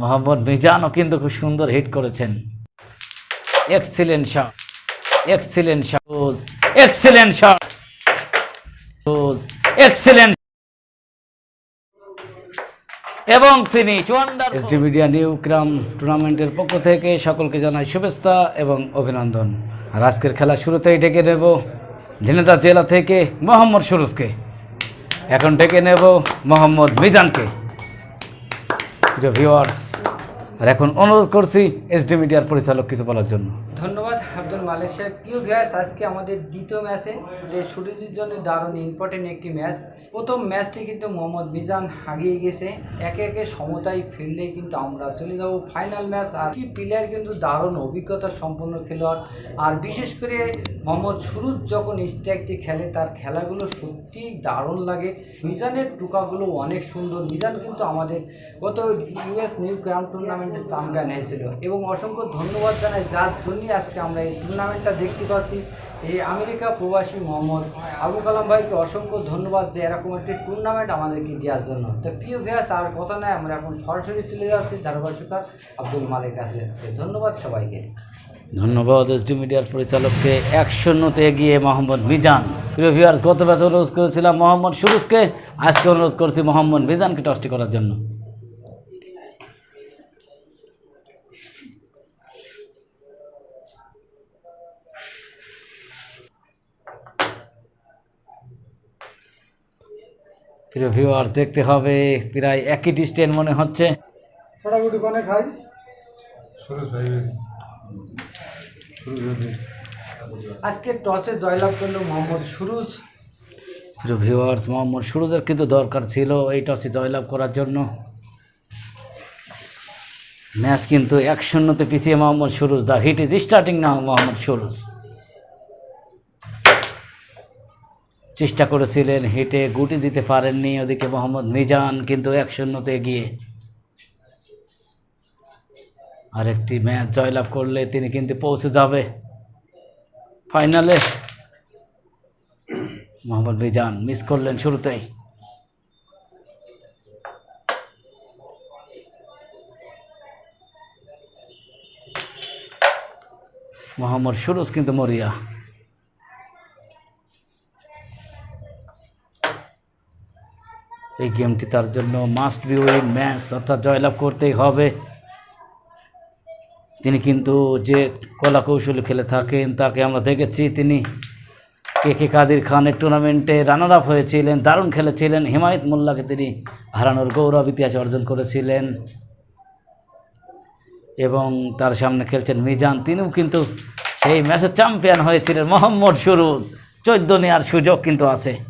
মোহাম্মদ মিজানও কিন্তু খুব সুন্দর হিট করেছেন। Excellent shot excellent shot excellent shot excellent এবং finish wonder SD media new ক্রাম টুর্নামেন্টের পক্ষ থেকে সকলকে জানাই শুভেচ্ছা এবং অভিনন্দন। আর আজকের খেলা শুরুতেই ডেকে নেব ঝিনেদা জেলা থেকে মোহাম্মদ সুরুজকে। এখন ডেকে নেব মোহাম্মদ মিজানকে। ভিউয়ার্স আর এখন অনুরোধ করছি এসডি মিডিয়ার পরিচালক কিছু বলার জন্য। মালিক সাহেব প্রিয় ভিউয়ার্স আজকে আমাদের দ্বিতীয় ম্যাচে। যে শুরুজির জন্য দারুণ ইম্পর্টেন্ট একটি ম্যাচ। প্রথম ম্যাচটি কিন্তু মোহাম্মদ মিজান হারিয়ে গেছে। একে একে সমতায় ফিরলে কিন্তু আমরা চলে যাব ফাইনাল ম্যাচ। আর কি প্লেয়ার কিন্তু দারুণ অভিজ্ঞতা সম্পন্ন খেলোয়াড়। আর বিশেষ করে মোহাম্মদ সুরুজ যখন স্ট্রাইক দিয়ে খেলে, তার খেলাগুলো সত্যি দারুণ লাগে। মিজানের টুকাগুলো অনেক সুন্দর। মিজান কিন্তু আমাদের গত ইউএস নিউ গ্রাম টুর্নামেন্টের চ্যাম্পিয়ন হয়েছিল এবং অসংখ্য ধন্যবাদ জানাই। যার জন্যই আজকে আমরা এই টুর্নামেন্টটা দেখতে পাচ্ছি। এই আমেরিকা প্রবাসী মোহাম্মদ আবু কালাম ভাইকে অসংখ্য ধন্যবাদ যে এরকম একটি টুর্নামেন্ট আমাদেরকে দেওয়ার জন্য। তো প্রিয় ভ্যাস আর কথা নয় আমরা এখন সরাসরি চলে যাচ্ছি ধারাভাষিকার আব্দুল মালিক তো ধন্যবাদ সবাইকে। ধন্যবাদ এসডি মিডিয়ার পরিচালককে। এক শূন্যতে এগিয়ে মোহাম্মদ মিজান। প্রিয় ভিউয়ার গত ম্যাচে অনুরোধ করেছিলাম মোহাম্মদ সুরুজকে। আজকে অনুরোধ করছি মোহাম্মদ মিজানকে টসটি করার জন্য। প্রিয় ভিউয়ার দেখতে হবে প্রায় একই ডিস্টেন্স মনে হচ্ছে। কোনে খাই। আজকে টসে জয়লাভ করল মোহাম্মদ সুরুজ। প্রিয় ভিউয়ার্স মোহাম্মদ সুরজের কিন্তু দরকার ছিল এই টসে জয়লাভ করার জন্য। ম্যাচ কিন্তু এক শূন্যতে পিছিয়ে Mohammad Suruj. The heat is starting now Mohammad Suruj. চেষ্টা করেছিলেন, হিটে গুটি দিতে পারেননি, ওদিকে মোহাম্মদ মিজান কিন্তু এক শূন্যতে এগিয়ে আরেকটি ম্যাচ জয়লাভ করলে তিনি কিন্তু পৌঁছে যাবে। ফাইনালে মোহাম্মদ মিজান মিস করলেন শুরুতেই। মোহাম্মদ সুরজ কিন্তু মরিয়া। এই গেমটি তার জন্য মাস্ট বি উইন ম্যাচ অর্থাৎ জয়লাভ করতেই হবে। তিনি কিন্তু যে কলা কৌশলী খেলে থাকেন, তাকে আমরা দেখেছি। তিনি কে কে কাদির খানের টুর্নামেন্টে রানার আপ হয়েছিলেন, দারুণ খেলেছিলেন। হিমায়ত মোল্লাকে তিনি হারানোর গৌরব, ইতিহাস অর্জন করেছিলেন। এবং তার সামনে খেলছেন মিজান। তিনিও কিন্তু সেই ম্যাচের চ্যাম্পিয়ন হয়েছিলেন। মোহাম্মদ সুরুজ চোদ্দ নেওয়ার সুযোগ কিন্তু আছে।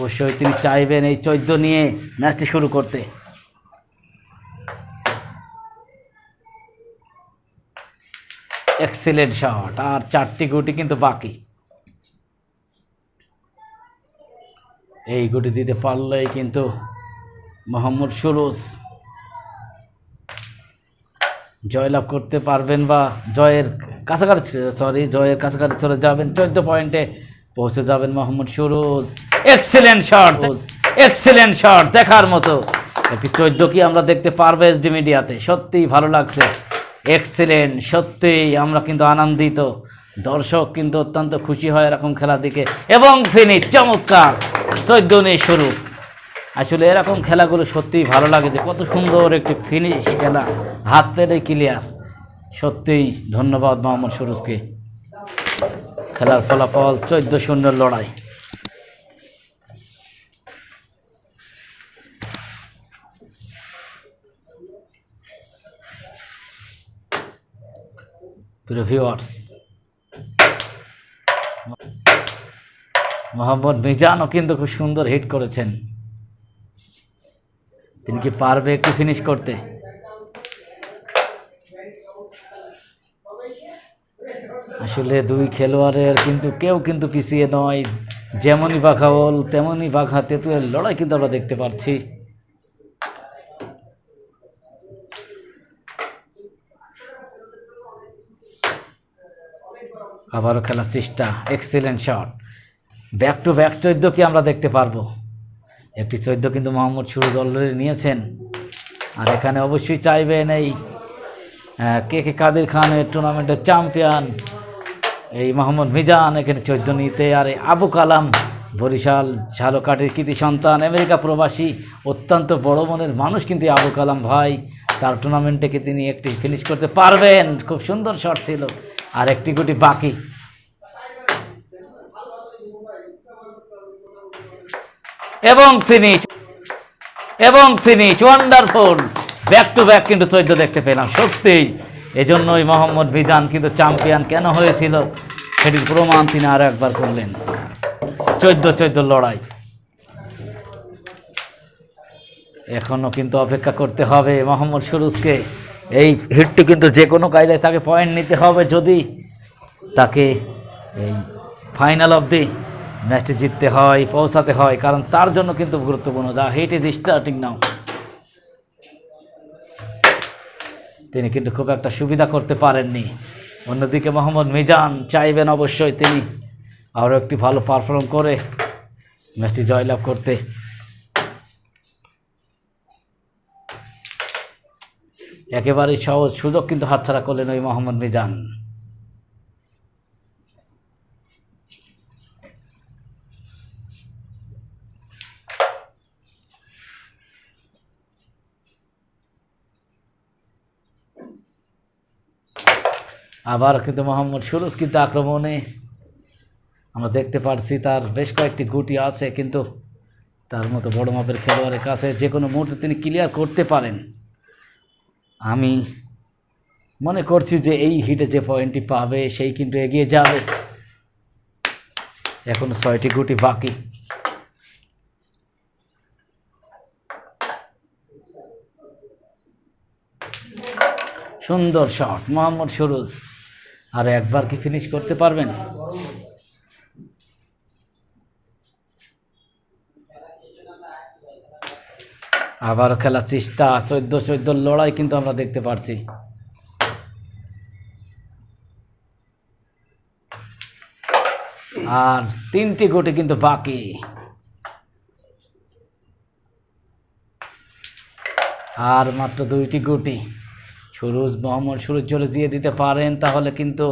অবশ্যই তিনি চাইবেন এই চোদ্দ নিয়ে ম্যাচটি শুরু করতে। এক্সিলেন্ট শট, আর চারটি গুটি কিন্তু বাকি। এই গুটি দিতে পারলেই কিন্তু মোহাম্মদ সুরুজ জয়লাভ করতে পারবেন বা জয়ের কাছাকাছি সরি জয়ের কাছাকাছি চলে যাবেন। চোদ্দ পয়েন্টে পৌঁছে যাবেন Mohammad Suruj. Excellent shot excellent shot দেখার মতো। একটি চোদ্দ কি আমরা দেখতে পারব এসডি মিডিয়াতে সত্যিই ভালো লাগছে। এক্সেলেন্ট সত্যিই আমরা কিন্তু আনন্দিত। দর্শক কিন্তু অত্যন্ত খুশি হয় এরকম খেলা দিকে। এবং ফিনিশ চমৎকার। চোদ্দ নিয়ে শুরু। আসলে এরকম খেলাগুলো সত্যিই ভালো লাগে যে কত সুন্দর একটি ফিনিশ খেলা। হাত পেরে ক্লিয়ার সত্যিই ধন্যবাদ মোহাম্মদ সুরুজকে। খেলার ফলাফল চোদ্দ শূন্যের লড়াই। প্রিয় মোহাম্মদ মিজানও কিন্তু খুব সুন্দর হিট করেছেন। তিনি কি পারবে একটু ফিনিশ করতে? আসলে দুই খেলোয়াড়ের কিন্তু কেউ কিন্তু পিছিয়ে নয়। যেমনই বাঘা বল, তেমনই বাঘা তেঁতুলের লড়াই কিন্তু আমরা দেখতে পাচ্ছি আবারও খেলার চেষ্টা। Excellent shot back to back চোদ্দ কি আমরা দেখতে পারব? একটি চোদ্দ কিন্তু মোহাম্মদ সুরজ অলরেডি নিয়েছেন। আর এখানে অবশ্যই চাইবেন এই কে কে কাদের খানের টুর্নামেন্টের চ্যাম্পিয়ন এই মোহাম্মদ মিজান, এখানে চোদ্দ নিতে। আর এই আবু কালাম, বরিশাল ঝালকাঠির কৃতি সন্তান, আমেরিকা প্রবাসী, অত্যন্ত বড় মনের মানুষ কিন্তু আবু কালাম ভাই। তার টুর্নামেন্টে তিনি একটি ফিনিশ করতে পারবেন? খুব সুন্দর শট ছিল। আর একটি গুটি বাকি। এবং ফিনিশ এবং finish wonderful back to back কিন্তু চৈদ্দ দেখতে পেলাম সত্যিই এজন্যই মোহাম্মদ বিজান কিন্তু চ্যাম্পিয়ন কেন হয়েছিল, সেটির প্রমাণ তিনি আরও একবার করলেন। চোদ্দ চোদ্দ লড়াই। এখনও কিন্তু অপেক্ষা করতে হবে মোহাম্মদ সুরুজকে। এই হিটটি কিন্তু যে কোনো কায়দায় তাকে পয়েন্ট নিতে হবে যদি তাকে এই ফাইনাল অব দি ম্যাচটি জিততে হয়, পৌঁছাতে হয়, কারণ তার জন্য কিন্তু গুরুত্বপূর্ণ। The heat is starting now তিনি কিন্তু খুব একটা সুবিধা করতে পারেননি। অন্যদিকে মোহাম্মদ মিজান চাইবেন অবশ্যই। তিনি আরও একটি ভালো পারফর্ম করে ম্যাচটি জয়লাভ করতে। একেবারেই সহজ সুযোগ, কিন্তু হাতছাড়া করলেন ওই মোহাম্মদ মিজান। আবার কিন্তু মোহাম্মদ সুরজ কিন্তু আক্রমণে, আমরা দেখতে পারছি তার বেশ কয়েকটি গুটি আছে, কিন্তু তার মতো বড় মাপের খেলোয়াড়ের কাছে যে কোনো মুহূর্তে তিনি ক্লিয়ার করতে পারেন। আমি মনে করছি যে এই হিটে যে পয়েন্টটি পাবে, সেই কিন্তু এগিয়ে যাবে। এখনও ছয়টি গুটি বাকি। সুন্দর শট মোহাম্মদ সুরুজ। আর একবার কি ফিনিশ করতে পারবেন? আবারও খেলার চেষ্টা, চোদ্দ চোদ্দ লড়াই কিন্তু আমরা দেখতে পারছি। আর তিনটি গোটি কিন্তু বাকি। আর মাত্র দুইটি গুটি। সুরুজ, মোহাম্মদ সুরুজ জলে দিয়ে দিতে পারেন, তাহলে কিন্তু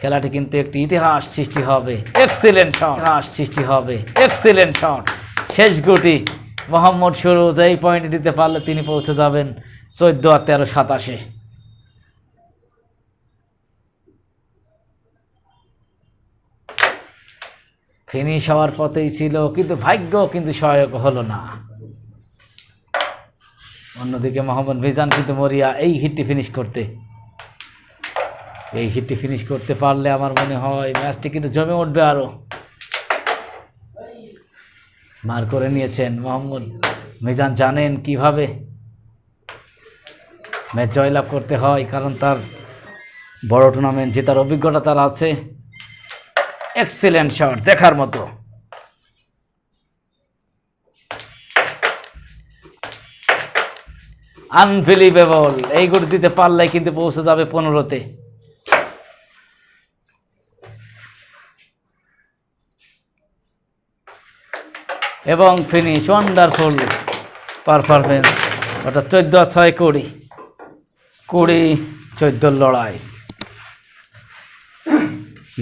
খেলাটি কিন্তু একটি ইতিহাস সৃষ্টি হবে। এক্সিলেন্ট শট ইতিহাস সৃষ্টি হবে। এক্সিলেন্ট শট শেষ গুটি মোহাম্মদ সুরুজ এই পয়েন্ট দিতে পারলে তিনি পৌঁছে যাবেন চোদ্দ আর তেরো সাতাশে। ফিনিশ হওয়ার পথেই ছিল, কিন্তু ভাগ্য কিন্তু সহায়ক হলো না। অন্যদিকে মোহাম্মদ মিজান কিন্তু মরিয়া, এই হিটটি ফিনিশ করতে। এই হিটটি ফিনিশ করতে পারলে আমার মনে হয় ম্যাচটি কিন্তু জমে উঠবে আরও মার করে নিয়েছেন মোহাম্মদ। মিজান, জানেন কীভাবে ম্যাচ জয়লাভ করতে হয়, কারণ তার বড় টুর্নামেন্ট জেতার অভিজ্ঞতা তার আছে। এক্সেলেন্ট শট দেখার মতো। আনবিলিভেবল এই গুটি দিতে পারলে কিন্তু পৌঁছে যাবে পনেরোতে। এবং ফিনিশ ওয়ান্ডারফুল পারফরমেন্স অর্থাৎ চোদ্দ ছয় কুড়ি কুড়ি, চোদ্দ লড়াই।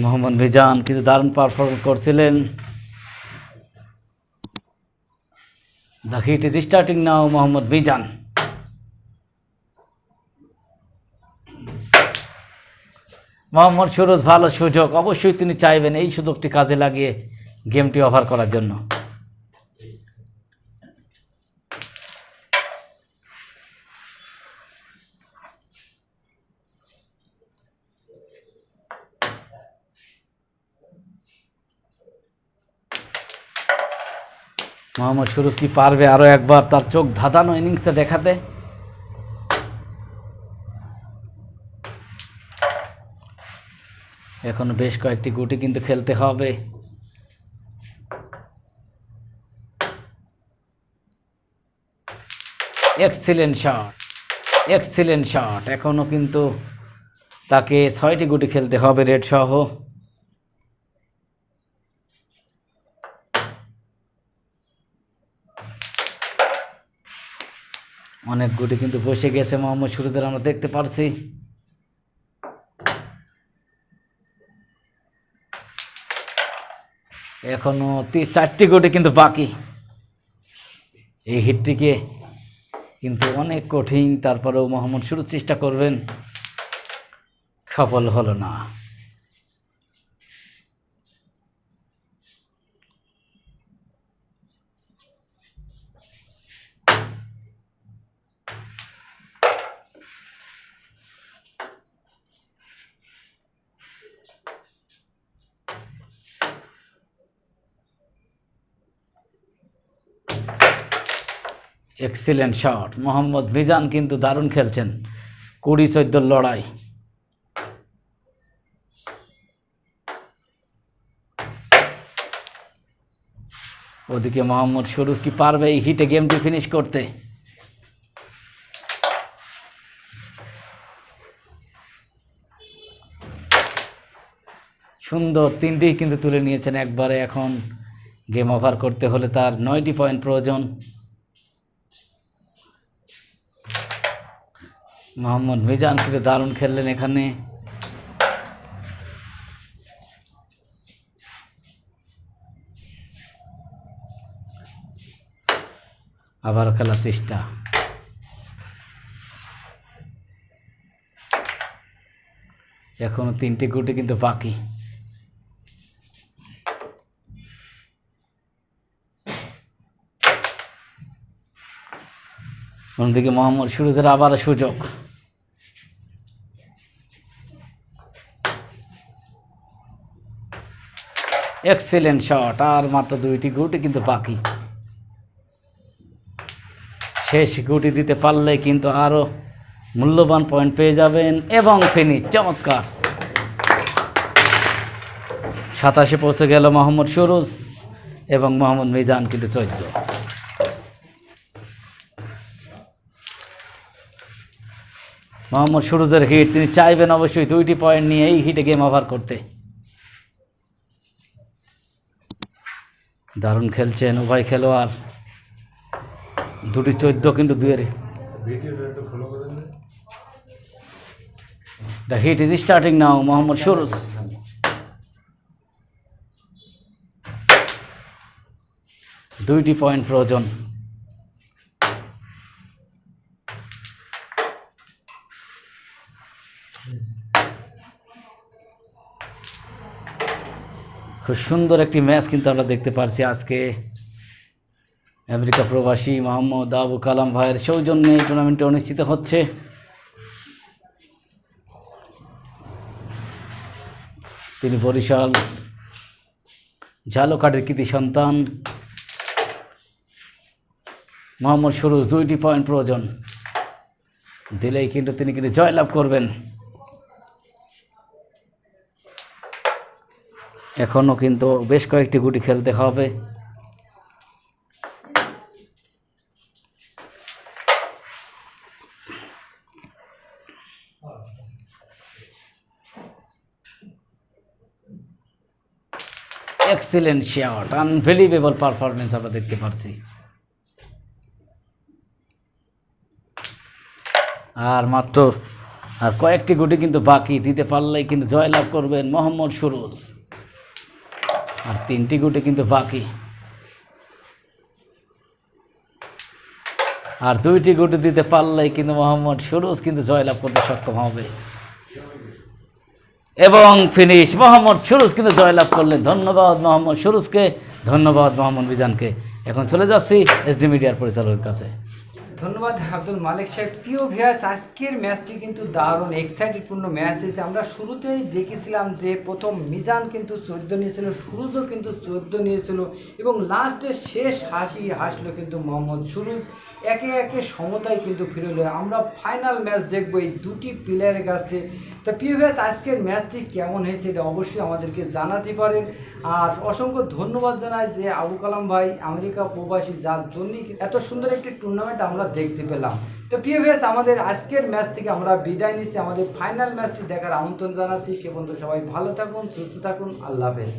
মোহাম্মদ মিজান কিন্তু দারুণ পারফরমেন্স করছিলেন। The heat is starting now Mohammad Mizan. Mohammad Suraj, ভালো সুযোগ, অবশ্যই তিনি চাইবেন এই সুযোগটি কাজে লাগিয়ে গেমটি ওভার করার জন্য। মোহাম্মদ সুরজ কি পারবে আরও একবার তার চোখ ধাঁধানো ইনিংসটা দেখাতে? এখন বেশ কয়েকটি গুটি কিন্তু খেলতে হবে। এক্সিলেন্ট শট এক্সিলেন্ট শট এখনও কিন্তু তাকে ছয়টি গুটি খেলতে হবে রেড সহ। অনেক গুটি কিন্তু বসে গেছে মোহাম্মদ শুরুদের, আমরা দেখতে পারছি। এখনও চারটি গুটি কিন্তু বাকি। এই হিটটিকে কিন্তু অনেক কঠিন, তারপরেও মোহাম্মদ শুরু চেষ্টা করবেন। সফল হলো না। এক্সিলেন্ট শট মোহাম্মদ মিজান কিন্তু দারুণ খেলছেন। কুড়ি চোদ্দোর লড়াই। ওদিকে মোহাম্মদ সুরুজ কি পারবে এই হিটে গেমটি ফিনিশ করতে? সুন্দর তিনটেই কিন্তু তুলে নিয়েছেন একবারে। এখন গেম ওভার করতে হলে তার নয়টি পয়েন্ট প্রয়োজন। মোহাম্মদ মিজান কিন্তু দারুণ খেললেন এখানে। আবার খেলার চেষ্টা। এখনও তিনটি গুটি কিন্তু বাকি। অন্যদিকে মোহাম্মদ সুরুজের আবার সুযোগ। এক্সিলেন্ট শট আর মাত্র দুইটি গুটি কিন্তু বাকি। শেষ গুটি দিতে পারলে কিন্তু আরও মূল্যবান পয়েন্ট পেয়ে যাবেন এবং ফিনিশ চমৎকার। সাতাশে পৌঁছে গেল মোহাম্মদ সুরুজ এবং মোহাম্মদ মিজান কিন্তু চোদ্দ। মোহাম্মদ সুরুজের হিট, তিনি চাইবেন অবশ্যই দুইটি পয়েন্ট নিয়ে এই হিটে গেম ওভার করতে। দারুণ খেলছেন উভয় খেলোয়াড়। দুটি চোদ্দ কিন্তু দুয়ের the heat is starting now Mohammad Suruj দুইটি পয়েন্ট প্রয়োজন খুব সুন্দর একটি ম্যাচ কিন্তু আমরা দেখতে পারছি আজকে। আমেরিকা প্রবাসী মোহাম্মদ আবু কালাম ভাইয়ের সৌজন্যে এই অনুষ্ঠিত হচ্ছে। তিনি বরিশাল, ঝালকাঠের কৃতি সন্তান। মোহাম্মদ সুরুজ দুইটি পয়েন্ট প্রয়োজন। দিলেই কিন্তু তিনি কিন্তু জয়লাভ করবেন। এখনও কিন্তু বেশ কয়েকটি গুটি খেলতে হবে। এক্সিলেন্ট শট আনবিলিভেবল পারফরমেন্স আমরা দেখতে পাচ্ছি। আর মাত্র আর কয়েকটি গুটি কিন্তু বাকি, দিতে পারলেই কিন্তু জয়লাভ করবেন মোহাম্মদ সুরুজ। আর তিনটি গুটি কিন্তু বাকি। আর দুইটি গুটি দিতে পারলেই কিন্তু মোহাম্মদ সুরুজ কিন্তু জয়লাভ করতে সক্ষম হবে। এবং ফিনিশ মোহাম্মদ সুরুজ কিন্তু জয়লাভ করলেন। ধন্যবাদ মোহাম্মদ সুরুজকে, ধন্যবাদ মোহাম্মদ মিজানকে। এখন চলে যাচ্ছি এসডি মিডিয়ার পরিচালকের কাছে। ধন্যবাদ, আব্দুল মালিক সাহেব। প্রিয় ভিয়াস আজকের ম্যাচটি কিন্তু দারুণ এক্সাইটেডপূর্ণ ম্যাচ হয়েছে। আমরা শুরুতেই দেখেছিলাম যে প্রথম মিজান কিন্তু চোদ্দ নিয়েছিল, সুরুজও কিন্তু চোদ্দ নিয়েছিল এবং লাস্টে শেষ হাসি হাসলো কিন্তু মোহাম্মদ সুরুজ। একে একে সমতায় কিন্তু ফিরলো আমরা ফাইনাল ম্যাচ দেখব এই দুটি প্লেয়ারের কাছ থেকে। তো প্রিয় ভিয়াস আজকের ম্যাচটি কেমন হয়েছে এটা অবশ্যই আমাদেরকে জানাতে পারেন। আর অসংখ্য ধন্যবাদ জানাই যে আবু কালাম ভাই, আমেরিকা প্রবাসী, যার জন্যই এত সুন্দর একটি টুর্নামেন্ট আমরা দেখতে পেলাম। তো ভিউয়ার্স, আমাদের আজকের ম্যাচ থেকে আমরা বিদায় নিচ্ছি। আমাদের ফাইনাল ম্যাচটি দেখার আমন্ত্রণ জানাচ্ছি। সে বন্ধু সবাই ভালো থাকুন সুস্থ থাকুন। আল্লাহ হাফেজ।